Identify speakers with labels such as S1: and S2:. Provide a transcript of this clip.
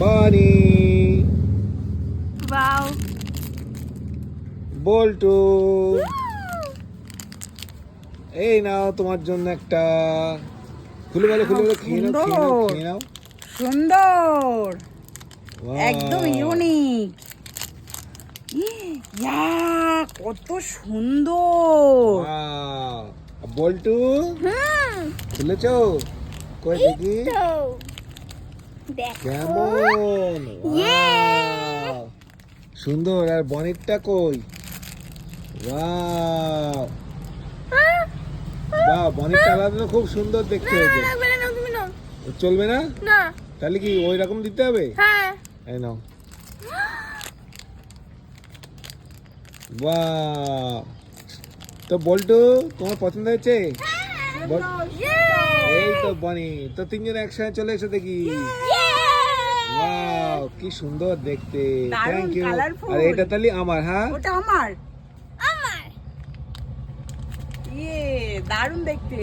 S1: বানি
S2: ওয়াও
S1: বল্টু এই নাও তোমার জন্য একটা। খুলে বলো খুলে বলো খেয়ে নাও খেয়ে নাও
S3: সুন্দর।
S1: Wow!
S3: একদম ইউনিক ইয়া কত সুন্দর।
S1: Wow! বল্টু? খুলেছো? কই দেখো? কেমন? সুন্দর আর বনেটটা কই? ওয়াও বাহ বনেটটা আলাদা খুব সুন্দর দেখতে হয়েছে। চলবে না?
S2: না।
S1: তাহলে কি ওই রকম দিতে হবে?
S2: হ্যাঁ।
S1: এই নাও। বাহ তো বল্টু তোমার পছন্দ হয়েছে? এই তো বনি তো তিনজন একসাথে চলে এসো দেখি। ওয়াও কি সুন্দর দেখতে। থ্যাংক ইউ আর এটা তাহলে আমার হ্যাঁ?
S3: ওটা আমার।
S2: আমার।
S3: ইয়ে দারুণ দেখতে।